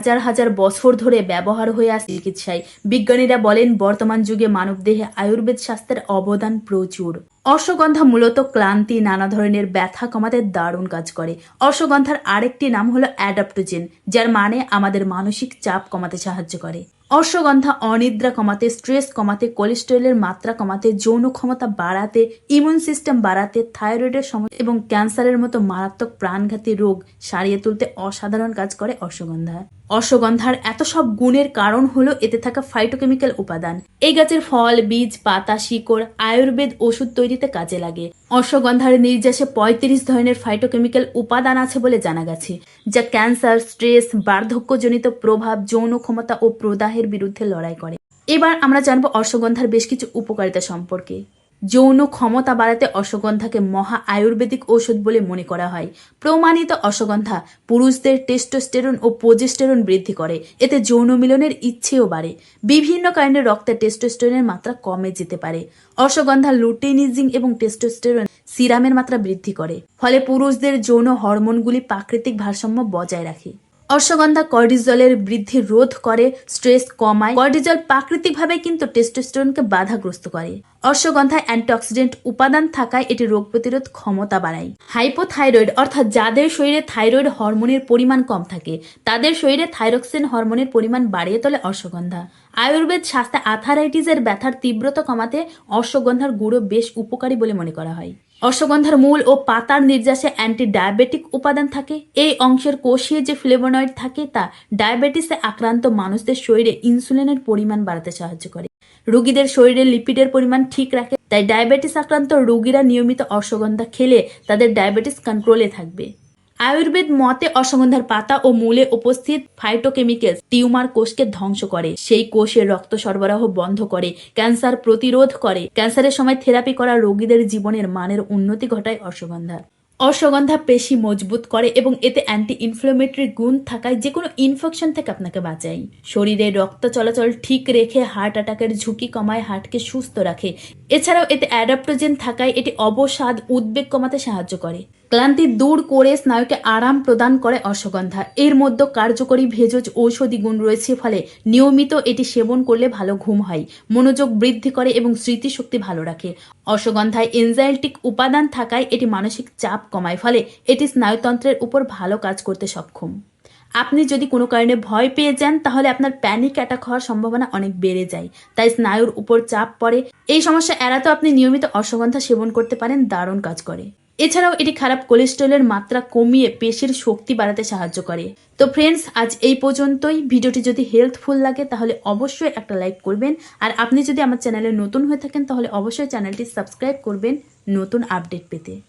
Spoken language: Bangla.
হাজার হাজার বছর ধরে ব্যবহার হয়ে আসছে চিকিৎসায়। বিজ্ঞানীরা বলেন, বর্তমান যুগে মানবদেহে আয়ুর্বেদ শাস্ত্রের অবদান প্রচুর। অশ্বগন্ধা মূলত ক্লান্তি, নানা ধরনের ব্যথা কমাতে দারুণ কাজ করে। অশ্বগন্ধার আরেকটি নাম হলো অ্যাডাপ্টোজেন, যার মানে আমাদের মানসিক চাপ কমাতে সাহায্য করে। অশ্বগন্ধা অনিদ্রা কমাতে, স্ট্রেস কমাতে, কোলেস্টেরলের মাত্রা কমাতে, যৌন ক্ষমতা বাড়াতে, ইমিউন সিস্টেম বাড়াতে, থাইরয়েডের সমস্যা এবং ক্যান্সারের মতো মারাত্মক প্রাণঘাতী রোগ সারিয়ে তুলতে অসাধারণ কাজ করে অশ্বগন্ধা। অশ্বগন্ধার এত সব গুণের কারণ হলো এতে থাকা ফাইটোকেমিক্যাল উপাদান। এই গাছের ফল, বীজ, পাতা, শিকড়, আয়ুর্বেদ ওষুধ তৈরিতে কাজে লাগে। অশ্বগন্ধার নির্যাসে পঁয়ত্রিশ ধরনের ফাইটোকেমিক্যাল উপাদান আছে বলে জানা গেছে, যা ক্যান্সার, স্ট্রেস, বার্ধক্যজনিত প্রভাব, যৌন ক্ষমতা ও প্রদাহের বিরুদ্ধে লড়াই করে। এবার আমরা জানব অশ্বগন্ধার বেশ কিছু উপকারিতা সম্পর্কে। যৌন ক্ষমতা বাড়াতে অশ্বগন্ধাকে মহা আয়ুর্বেদিক ঔষধ বলে মনে করা হয়। প্রমাণিত অশ্বগন্ধা পুরুষদের টেস্টোস্টেরন ও প্রোজেস্টেরন বৃদ্ধি করে। এতে যৌন মিলনের ইচ্ছেও বাড়ে। বিভিন্ন কারণে রক্তে টেস্টোস্টেরনের মাত্রা কমে যেতে পারে। অশ্বগন্ধা লুটেনিজিং এবং টেস্টোস্টেরন সিরামের মাত্রা বৃদ্ধি করে। ফলে পুরুষদের যৌন হরমোনগুলি প্রাকৃতিক ভারসাম্য বজায় রাখে। অশ্বগন্ধা কর্টিজলের বৃদ্ধি রোধ করে, স্ট্রেস কমায়। কর্টিজল প্রাকৃতিকভাবে কিন্তু টেস্টোস্টেরনকে বাধাগ্রস্ত করে। অশ্বগন্ধায় অ্যান্টিঅক্সিডেন্ট উপাদান থাকায় এটি রোগ প্রতিরোধ ক্ষমতা বাড়ায়। হাইপোথাইরয়েড, অর্থাৎ যাদের শরীরে থাইরয়েড হরমোনের পরিমাণ কম থাকে, তাদের শরীরে থাইরক্সিন হরমোনের পরিমাণ বাড়িয়ে তোলে অশ্বগন্ধা আয়ুর্বেদ শাস্ত্রে আথারাইটিসের ব্যথার তীব্রতা কমাতে অশ্বগন্ধার গুঁড়ো বেশ উপকারী বলে মনে করা হয়। অশ্বগন্ধার মূল ও পাতার নির্যাসে অ্যান্টি ডায়াবেটিক উপাদান থাকে। এই অংশের কোষীয় যে ফ্লেভোনয়েড থাকে, তা ডায়াবেটিসে আক্রান্ত মানুষদের শরীরে ইনসুলিনের পরিমাণ বাড়াতে সাহায্য করে। রুগীদের শরীরে লিপিডের পরিমাণ ঠিক রাখে, তাই ডায়াবেটিস আক্রান্ত রুগীরা নিয়মিত অশ্বগন্ধা খেলে তাদের ডায়াবেটিস কন্ট্রোলে থাকবে। আয়ুর্বেদ মতে অশ্বগন্ধার পাতা ও মূলে উপস্থিত ফাইটোকেমিক্যালস টিউমার কোষকে ধ্বংস করে। সেই কোষের রক্ত সরবরাহ বন্ধ করে, ক্যান্সার প্রতিরোধ করে। ক্যান্সারের সময় থেরাপি করা রোগীদের জীবনের মানের উন্নতি ঘটায় অশ্বগন্ধা অশ্বগন্ধা পেশি মজবুত করে এবং এতে অ্যান্টি ইনফ্লামেটরি গুণ থাকায় যে কোনো ইনফেকশন থেকে আপনাকে বাঁচায়। শরীরে রক্ত চলাচল ঠিক রেখে হার্ট অ্যাটাকের ঝুঁকি কমায় হার্টকে সুস্থ রাখে। এছাড়াও এতে অ্যাডাপ্টোজেন থাকায় এটি অবসাদ, উদ্বেগ কমাতে সাহায্য করে। ক্লান্তি দূর করে স্নায়ুকে আরাম প্রদান করে অশ্বগন্ধা। এর মধ্যে কার্যকরী ভেষজ ঔষধি গুণ রয়েছে ফলে নিয়মিত এটি সেবন করলে ভালো ঘুম হয়, মনোযোগ বৃদ্ধি করে এবং স্মৃতিশক্তি ভালো রাখে। অশ্বগন্ধায় এনজাইলটিক উপাদান থাকায় এটি মানসিক চাপ কমায়, ফলে এটি স্নায়ুতন্ত্রের উপর ভালো কাজ করতে সক্ষম। আপনি যদি কোনো কারণে ভয় পেয়ে যান, তাহলে আপনার প্যানিক অ্যাটাক হওয়ার সম্ভাবনা অনেক বেড়ে যায়, তাই স্নায়ুর উপর চাপ পড়ে। এই সমস্যা এড়াতে আপনি নিয়মিত অশ্বগন্ধা সেবন করতে পারেন, দারুণ কাজ করে। এছাড়াও এটি খারাপ কোলেস্ট্রলের মাত্রা কমিয়ে পেশের শক্তি বাড়াতে সাহায্য করে। তো ফ্রেন্ডস আজ এই পর্যন্তই। ভিডিওটি যদি হেলথফুল লাগে, তাহলে অবশ্যই একটা লাইক করবেন। আর আপনি যদি আমার চ্যানেলে নতুন হয়ে থাকেন, তাহলে অবশ্যই চ্যানেলটি সাবস্ক্রাইব করবেন নতুন আপডেট পেতে।